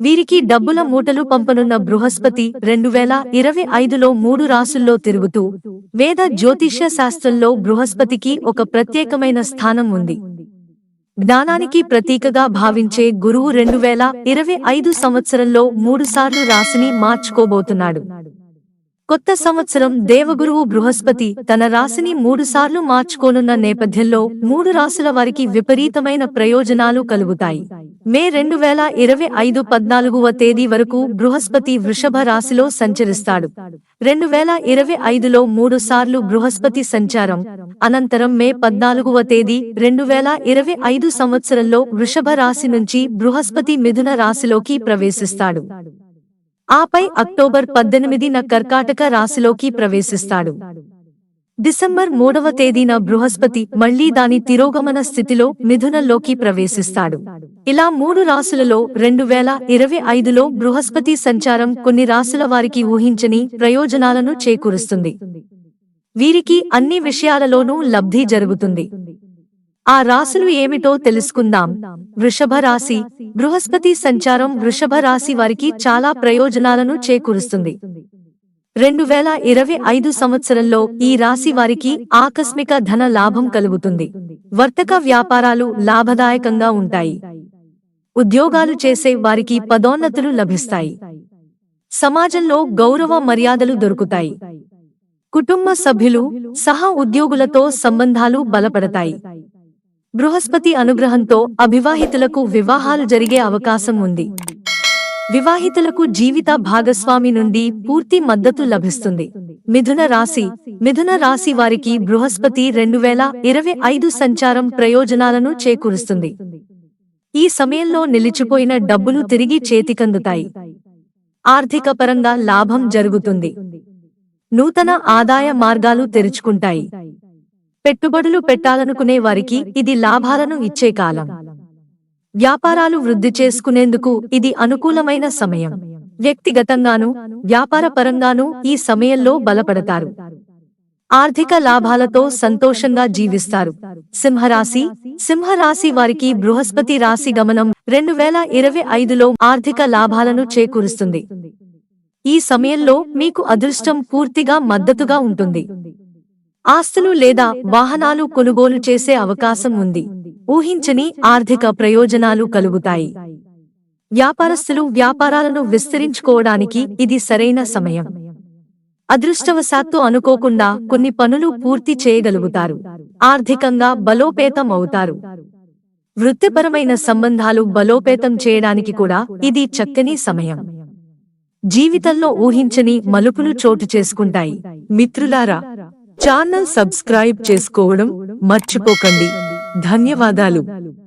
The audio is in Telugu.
వీరికి డబ్బుల మూటలు పంపనున్న బృహస్పతి రెండు వేల ఇరవై ఐదులో మూడు రాసుల్లో తిరుగుతూ వేద జ్యోతిష్య శాస్త్రంలో బృహస్పతికి ఒక ప్రత్యేకమైన స్థానం ఉంది. జ్ఞానానికి ప్రతీకగా భావించే గురువు రెండు వేల ఇరవై ఐదు సంవత్సరంలో మూడుసార్లు రాశిని మార్చుకోబోతున్నాడు. కొత్త సంవత్సరం దేవగురువు బృహస్పతి తన రాశిని మూడుసార్లు మార్చుకోనున్న నేపథ్యంలో మూడు రాశుల వారికి విపరీతమైన ప్రయోజనాలు కలుగుతాయి. మే రెండు వేల ఇరవై ఐదు పద్నాలుగవ తేదీ వరకు బృహస్పతి వృషభ రాశిలో సంచరిస్తాడు. రెండు వేల ఇరవై ఐదులో మూడు సార్లు బృహస్పతి సంచారం. అనంతరం మే పద్నాలుగవ తేదీ రెండు వేల ఇరవై ఐదు సంవత్సరంలో వృషభ రాశి నుంచి బృహస్పతి మిథున రాశిలోకి ప్రవేశిస్తాడు. ఆపై అక్టోబర్ పద్దెనిమిదిన కర్కాటక రాశిలోకి ప్రవేశిస్తాడు. డిసెంబర్ మూడవ తేదీన బృహస్పతి మళ్ళీ దాని తిరోగమన స్థితిలో మిథునంలోకి ప్రవేశిస్తాడు. ఇలా మూడు రాశులలో రెండు వేల ఇరవై ఐదులో బృహస్పతి సంచారం కొన్ని రాశుల వారికి ఊహించని ప్రయోజనాలను చేకూరుస్తుంది. వీరికి అన్ని విషయాలలోనూ లబ్ధి జరుగుతుంది. ఆ రాశులు ఏమిటో తెలుసుకుందాం. వృషభ రాశి బృహస్పతి సంచారం వృషభ రాశి వారికి చాలా ప్రయోజనాలను చేకూరుస్తుంది. రెండు వేల ఇరవై ఐదు సంవత్సరంలో ఈ రాశి వారికి ఆకస్మిక ధన లాభం కలుగుతుంది. వర్తక వ్యాపారాలు లాభదాయకంగా ఉంటాయి. ఉద్యోగాలు చేసే వారికి పదోన్నతులు లభిస్తాయి. సమాజంలో గౌరవ మర్యాదలు దొరుకుతాయి. కుటుంబ సభ్యులు సహ ఉద్యోగులతో సంబంధాలు బలపడతాయి. బృహస్పతి అనుగ్రహంతో అవివాహితులకు వివాహాలు జరిగే అవకాశం ఉంది. వివాహితులకు జీవిత భాగస్వామి నుండి పూర్తి మద్దతు లభిస్తుంది. మిథున రాశి. మిథున రాశి వారికి బృహస్పతి రెండు వేల ఇరవై ఐదు సంచారం ప్రయోజనాలను చేకూరుస్తుంది. ఈ సమయంలో నిలిచిపోయిన డబ్బులు తిరిగి చేతికందుతాయి. ఆర్థిక పరంగా లాభం జరుగుతుంది. నూతన ఆదాయ మార్గాలు తెరుచుకుంటాయి. పెట్టుబడులు పెట్టాలనుకునే వారికి ఇది లాభాలను ఇచ్చే కాలం. వ్యాపారాలు వృద్ధి చేసుకునేందుకు ఇది అనుకూలమైన సమయం. వ్యక్తిగతంగానూ వ్యాపారపరంగానూ ఈ సమయంలో బలపడతారు. ఆర్థిక లాభాలతో సంతోషంగా జీవిస్తారు. సింహరాశి సింహరాశి వారికి బృహస్పతి రాశి గమనం రెండు వేల ఇరవై ఐదులో ఆర్థిక లాభాలను చేకూరుస్తుంది. ఈ సమయంలో మీకు అదృష్టం పూర్తిగా మద్దతుగా ఉంటుంది. ఆస్తులు లేదా వాహనాలు కొనుగోలు చేసే అవకాశం ఉంది. ఊహించని ఆర్థిక ప్రయోజనాలు కలుగుతాయి. వ్యాపారస్తులు వ్యాపారాలను విస్తరించుకోవడానికి ఇది సరైన సమయం. అదృష్టవశాత్తు అనుకోకుండా కొన్ని పనులు పూర్తి చేయగలుగుతారు. ఆర్థికంగా బలోపేతం అవుతారు. వృత్తిపరమైన సంబంధాలు బలోపేతం చేయడానికి కూడా ఇది చక్కని సమయం. జీవితంలో ఊహించని మలుపులు చోటు చేసుకుంటాయి. మిత్రులారా ఛానల్ సబ్స్క్రైబ్ చేసుకోవడం మర్చిపోకండి. ధన్యవాదాలు